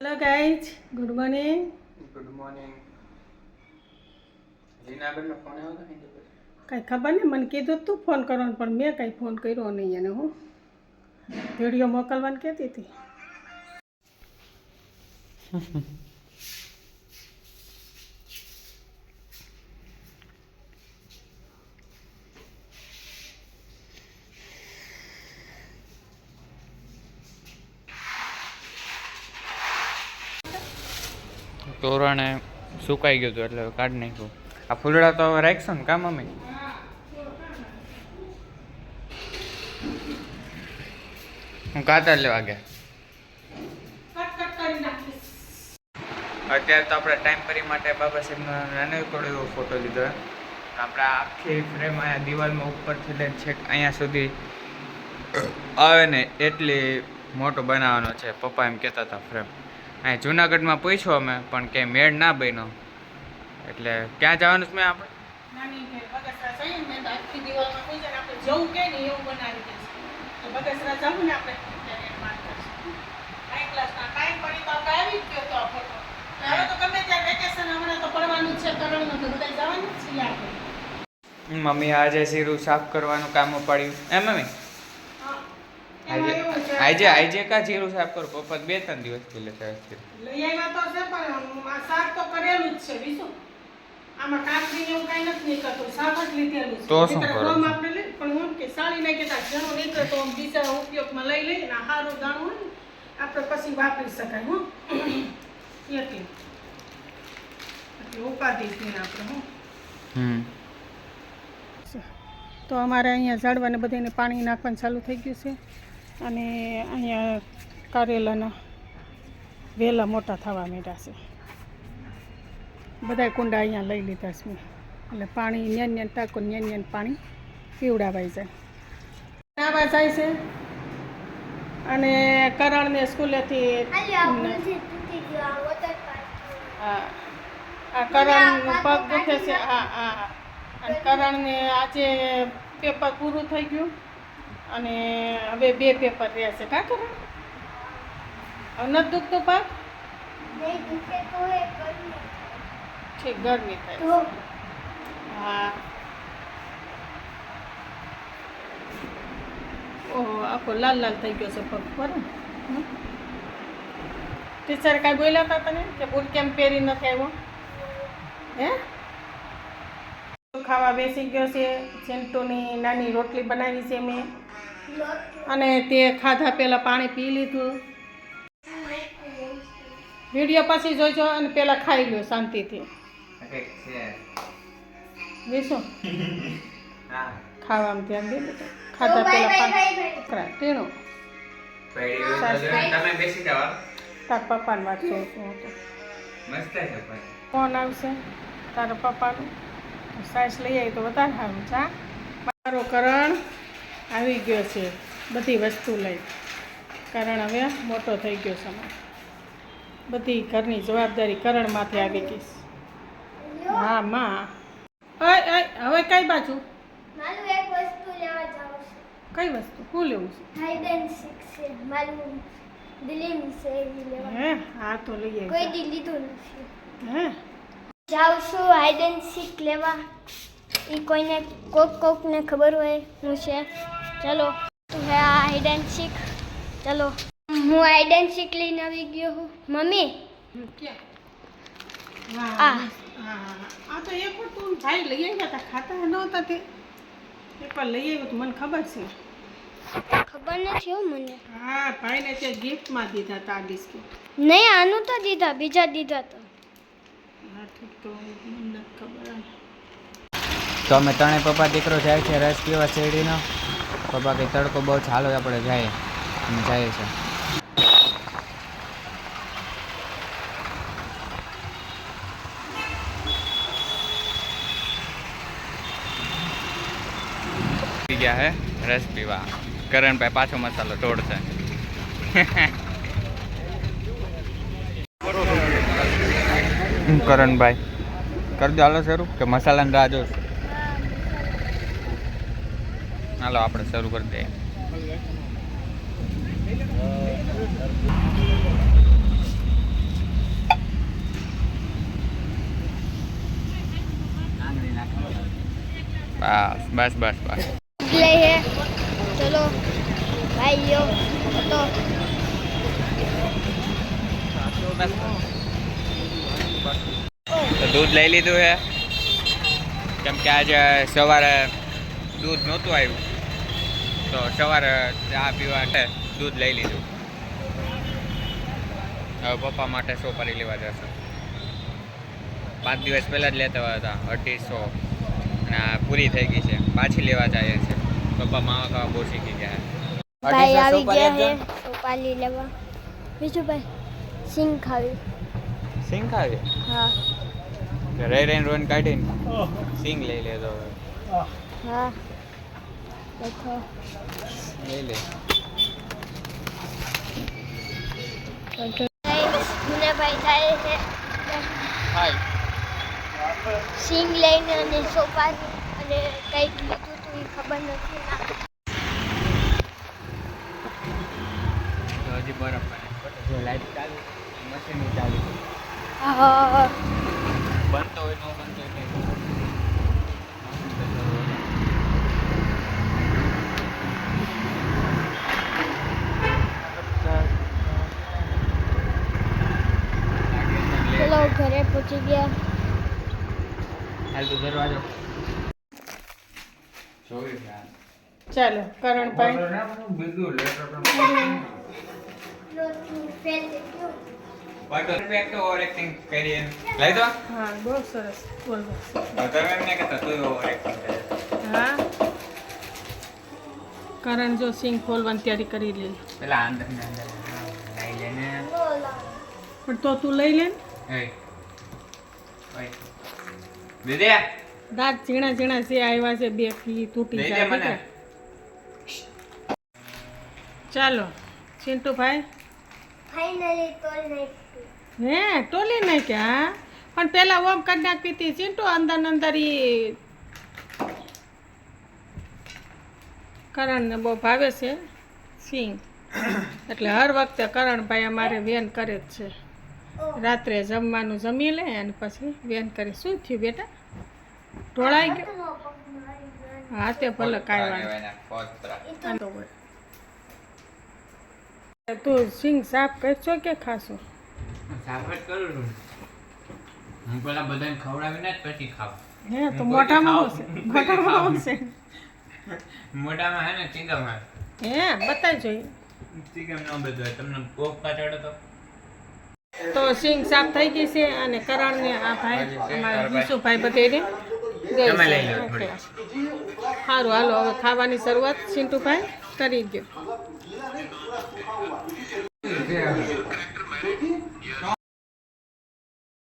Hello guys good morning good morning રીનાબેનનો phone આવ્યો હતો. કાંઈ ખબર નહીં. મને કીધું તું ફોન કરવાનો પણ મેં કાંઈ ફોન કર્યો નહીં એને હું. વીડિયો મોકલવાનું કહેતી હતી. તોરણે સુકાઈ ગયું હતું એટલે કાઢી નાખ્યું. આ ફૂલડા તો હવે રાખશો ને કામ અમે? હું કાતર લેવા ગયા. અત્યારે તો આપણે ટાઈમ કરી માટે બાબા સાહેબનો નાનો એવો ફોટો લીધો. આપણે આખી ફ્રેમ અહીંયા દિવાલમાં ઉપરથી લઈને છેક અહીંયા સુધી આવે ને એટલી મોટો બનાવવાનો છે. પપ્પા એમ કહેતા હતા ફ્રેમ અહીંયા જુનાગઢમાં પૂછ્યો અમે પણ કે મેળ ના બન્યો. એટલે ક્યાં જવાનું છે મેં આપણે? મમ્મી આજે શીરું સાફ કરવાનું કામ પડ્યું. એમ મમ્મી? આજે. આજે આજે કા જીરું સાફ કરો? પપ્પા બે ત્રણ દિવસથી સાફ કર્યું. લઈ આવ્યા તો છે પણ આ શાક તો કરેલું જ છે બીજું આમાં કાકડી એવું કાંઈ નથી નીકળતું જ લીધેલું તો શું કરો? આપણે લે પણ હું કે સાળી નાખી તા ઘણું નીકળે તો આમ બીજા ઉપયોગમાં લઈ લઈએ ને સારું દાણું હોય ને આપણે પછી વાપરી શકાય હું. એટલે એટલે ઉપાધિ જ આપણે હું. હમ. તો અમારે અહીંયા ઝાડવાને બધાને પાણી નાખવાનું ચાલુ થઈ ગયું છે. અને અહીંયા કારેલાના વેલા મોટા થવા માંડ્યા છે. બધા કુંડા અહીંયા લઈ લીધા છે. એટલે પાણી ન્યાન ન્યાન ટાંકો ન્યાન ન્યાન પાણી પીવડાવાઈ જાય આવા જાય છે. અને કરણને સ્કૂલેથી હા આ કરણનું પગ દુખે છે. હા હા અને કરણને આજે પેપર પૂરું થઈ ગયું. અને હવે બે પેપર રહ્યા છે કા કરો નથી પાક? પગ ઠીક ગરમી થાય હા. ઓહો આખો લાલ લાલ થઈ ગયો છે પગ પર ટીચર કાંઈ બોલ્યા હતા તને? કે બૂટ કેમ પહેરી નથી આવ્યો? હે? ખાવા બેસી ગયો છે ચિંટુની નાની રોટલી બનાવી છે મેં. અને તે ખાધા પહેલાં પાણી પી લીધું. વીડિયો પછી જોઈજો અને પહેલાં ખાઈ લો શાંતિથી. બેસો. ખાવામાં ધ્યાન દે બેટા. ખાધા પહેલાં પાણી. ટીણું. તમે બેસી જાઓ તાર પપ્પાને વાત જોઉં છું હું ફોન આવશે તારા પપ્પાનું. સાસ લઈ આવી તો વધારે સારું ચા મારો કરણ. આવી ગયો છે બધી વસ્તુ લઈ. કારણ હવે મોટો થઈ ગયો છે બધી ઘરની જવાબદારી કરણ માથે આવી ગઈ. હા માં. હવે કઈ બાજુ? કઈ વસ્તુ? શું લેવું છે? હે તો લઈ કોઈ લીધું નથી. હે? જાઉં છું હાઈડ એન્ડ સીક લેવા. એ કોઈને કોક કોકને ખબર હોય હું છે. ચલો. હે આ હાઈડ એન્ડ સીક ચલો. હું આઈડન શીખ લઈને આવી ગયો હું. મમ્મી? હા. આ. આ તો એક વાર તું ભાઈ લઈ આવ્યા હતા ખાતા નહોતા તે. એક વાર લઈ આવ્યો મને ખબર છે. ખબર નથી હો મને. હા ભાઈને તે ગિફ્ટમાં દીધા હતા આ બિસ્કિટ. નહીં આનું તો દીધા બીજા દીધા તો. હા ઠીક તો મને ખબર. તો અમે ત્રણે પપ્પા દીકરો જાય છે રસ પીવા શેરડીનો. પપ્પા બાકી તડકો બહુ ચાલો આપણે જાય અમે જઈએ છે. ગયા હે, રસ પીવા. કરણભાઈ પાછો મસાલો તોડશે. કરણભાઈ કરી દો હાલો શરૂ, કે મસાલાની રાહ જોશ? चलो आप शुरू कर दिए बस बस बस बस ले है चलो भाइयों तो तो दूध ले ली तू है कम क्या जो सवार है દૂધ નહોતું આવ્યું. તો સવારે ચા પીવા માટે દૂધ લઈ લીધું. હવે પપ્પા માટે સોપારી લેવા જશે. પાંચ દિવસ પહેલાં જ લેતા હતા અઢીસો. અને આ પૂરી થઈ ગઈ છે. પાછી લેવા જાય છે પપ્પા માવા ખાવા બહુ શીખી ગયા. ભાઈ આવી ગયા હે. સોપાલી લેવા. બીજું ભાઈ સિંગ ખાવી. સિંગ ખાવી? હા. રહી રહીને રોન કાઢીને સિંગ લઈ લેતો હવે. હા. દેખો લઈ લે. મને ભાઈ જાય છે. હાય. સિંગ લઈને અને સોફા અને કંઈક લીધું તું એ ખબર નથી ના. હજી બરફ જો લાઈટ ચાલુ મશીન ચાલુ હા. બનતો હોય ન બનતો હોય કંઈ ચલો ઘરે પહોંચી ગયા હાલ તો દરવાજો ચાલો કરણભાઈ બીજું લેટર પરફેક્ટ ઓવર એક્ટિંગ કરી એમ લઈ દો. હા બહુ સરસ. બોલ બોલ. તમે એમને કહેતા તું ઓવર એક્ટિંગ કરે હા? કરણ જો સિંગ ખોલવાની તૈયારી કરી લે. પેલા અંદર અંદર. લઈ લેને પણ તો તું લઈ લે ને. દીદી? દાંત ઝીણા ઝીણા છે આવ્યા છે બે કી તૂટી જાય મને. ચાલો ચિંટુભાઈ. ફાઇનલી તો હે ટોલી નાખ્યા? હા પણ પેલા ઓમ કરી નાખી હતી. ચિંટુ અંદર ને અંદર ઈ કરણને બહુ ભાવે છે સિંગ એટલે હર વખતે કરણભાઈ અમારે વેન કરે જ છે. રાત્રે જમવાનું જમી લે અને પછી વેન કરે શું થયું બેટા? ઢોળાઈ ગયો? હા તે ભલે હોય. તું સિંગ સાફ કરશો કે ખાશો? સાફ જ કરું છું. હું પેલા બધાને ખવડાવીને જ પછી ખાવ. હે તો મોઢામાં આવશે. મોઢામાં આવશે. મોઢામાં હે ને ચીગમ. હે બતાવી જોઈએ ચીગમ ન બધું તમને કોક પાછળ તો તો સિંગ સાફ થઈ ગઈ છે અને કરણને આ ભાઈ અમારા વિશુભાઈ બધે તમે લઈ સારું હાલો હવે ખાવાની શરૂઆત સિંટુભાઈ કરી દો